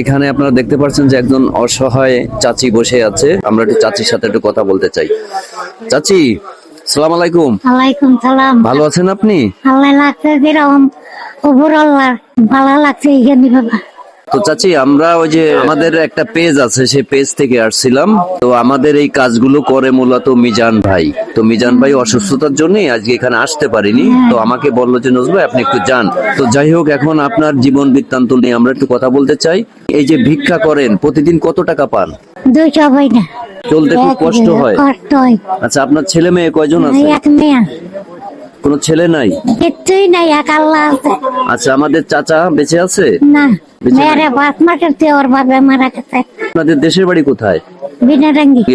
এখানে আপনারা দেখতে পাচ্ছেন যে একজন অসহায় চাচি বসে আছে। আমরা একটু চাচির সাথে একটু কথা বলতে চাই। চাচি সালাম আলাইকুম। আলাইকুম সালাম। ভালো আছেন আপনি? আল্লাহ লাগছে যেরকম আল্লাহ ভালো লাগছে এখানে বাবা। তো চাচি আমরা ওই যে আমাদের একটা পেজ আছে সেই পেজ থেকে আসছিলাম। তো আমাদের এই কাজগুলো করে মূলত মিজান ভাই। তো মিজান ভাই অসুস্থতার জন্য আজকে এখানে আসতে পারিনি। তো আমাকে বলল যে নজরুল ভাই, আপনি একটু যান। তো যাই হোক এখন আপনার জীবন বৃত্তান্ত নিয়ে আমরা একটু কথা বলতে চাই। এই যে ভিক্ষা করেন প্রতিদিন কত টাকা পান? না। চলতে খুব কষ্ট হয়। কষ্ট হয়। আচ্ছা আপনার ছেলে মেয়ে কয়জন আছে? এক মেয়ে। কোনো ছেলে নাই? কিচ্ছুই নাই এক আল্লাহ আছে। আচ্ছা আমাদের চাচা বেঁচে আছে? না বেঁচে নাই? মেয়েরা পাঁচ ওর বাবা মারা গেছে। আপনাদের দেশের বাড়ি কোথায়? বিনা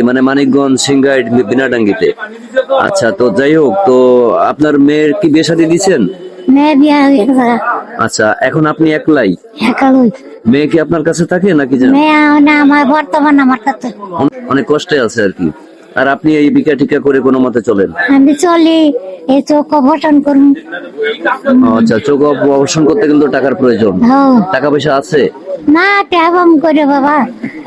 মানে মানিকগঞ্জ সিংগাইট বিনাডাঙ্গিতে? আচ্ছা তো যাই হোক তো আপনার মেয়ের কি বিয়ে শাদী দিচ্ছেন মেয়ে বিয়া হয়ে গেছে। আচ্ছা এখন আপনি একলাই? একা মেয়ে কি আপনার কাছে থাকে নাকি মেয়ে না আমার বর্তমান আমার কাছে। অনেক কষ্টে আছে আর কি। আর আপনি এই বিকা টিকা করে কোনো মতে চলেন? আমি চলি এই চোখ অপারেশন করুন। আচ্ছা চোখ অপারেশন করতে কিন্তু টাকার প্রয়োজন। হ্যাঁ টাকা পয়সা আছে? না ট্যাবম করে বাবা।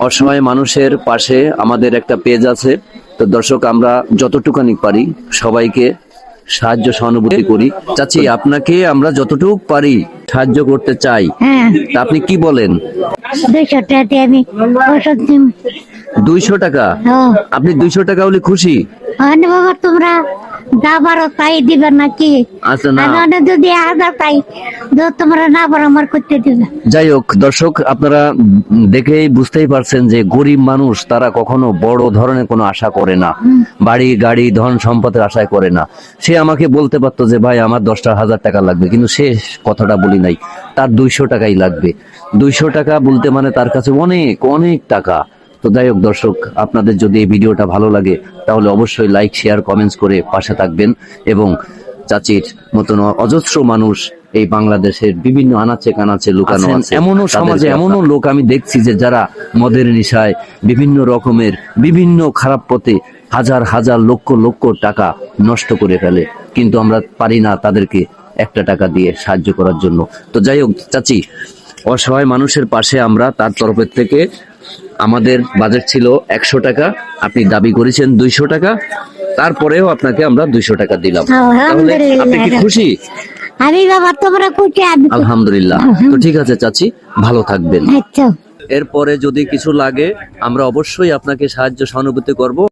অসহায় মানুষের পাশে আমাদের একটা পেজ আছে। তো দর্শক আমরা যতটুকানি পারি সবাইকে সাহায্য সহানুভূতি করি। চাচি আপনাকে আমরা যতটুকু পারি সাহায্য করতে চাই। হ্যাঁ। তা আপনি কি বলেন? দুইশো টাকা আমি ওষুধ দুইশো টাকা? হ্যাঁ। আপনি দুইশো টাকা হলে খুশি? মানে বাবা তোমরা যা পারো তাই দিবে নাকি? আচ্ছা না। আমি যদি হাজার পাই তো তোমরা না পারো আমার করতে দিবে। যাই হোক দর্শক আপনারা দেখেই বুঝতেই পারছেন যে গরিব মানুষ তারা কখনো বড় ধরনের কোনো আশা করে না। বাড়ি গাড়ি ধন সম্পদের আশায় করে না। সে আমাকে বলতে পারতো যে ভাই আমার দশটা হাজার টাকা লাগবে। কিন্তু সে কথাটা বলি নাই। তার দুইশো টাকাই লাগবে। দুইশো টাকা বলতে মানে তার কাছে অনেক অনেক টাকা। তো যাই হোক দর্শক আপনাদের যদি এই ভিডিওটা ভালো লাগে তাহলে অবশ্যই লাইক শেয়ার কমেন্টস করে পাশে থাকবেন এবং চাচির মতন অজস্র মানুষ এই বাংলাদেশের বিভিন্ন আনাচে কানাচে লুকানো আছে। এমনও সমাজে এমনও লোক আমি দেখছি যে যারা মদের নেশায় বিভিন্ন রকমের বিভিন্ন খারাপ পথে হাজার হাজার লক্ষ লক্ষ টাকা নষ্ট করে ফেলে। কিন্তু আমরা পারি না তাদেরকে একটা টাকা দিয়ে সাহায্য করার জন্য। তো যাই হোক চাচি অসহায় মানুষের পাশে আমরা তার তরফের থেকে আমাদের বাজেট ছিল একশো টাকা আপনি দাবি করেছেন দুইশো টাকা তারপরেও আপনাকে আমরা দুইশো টাকা দিলাম। তাহলে আপনি কি খুশি? আমি বাবা তোমরা খুশি আলহামদুলিল্লাহ। তো ঠিক আছে চাচি ভালো থাকবেন। আচ্ছা। এরপরে যদি কিছু লাগে আমরা অবশ্যই আপনাকে সাহায্য সহানুভূতি করব।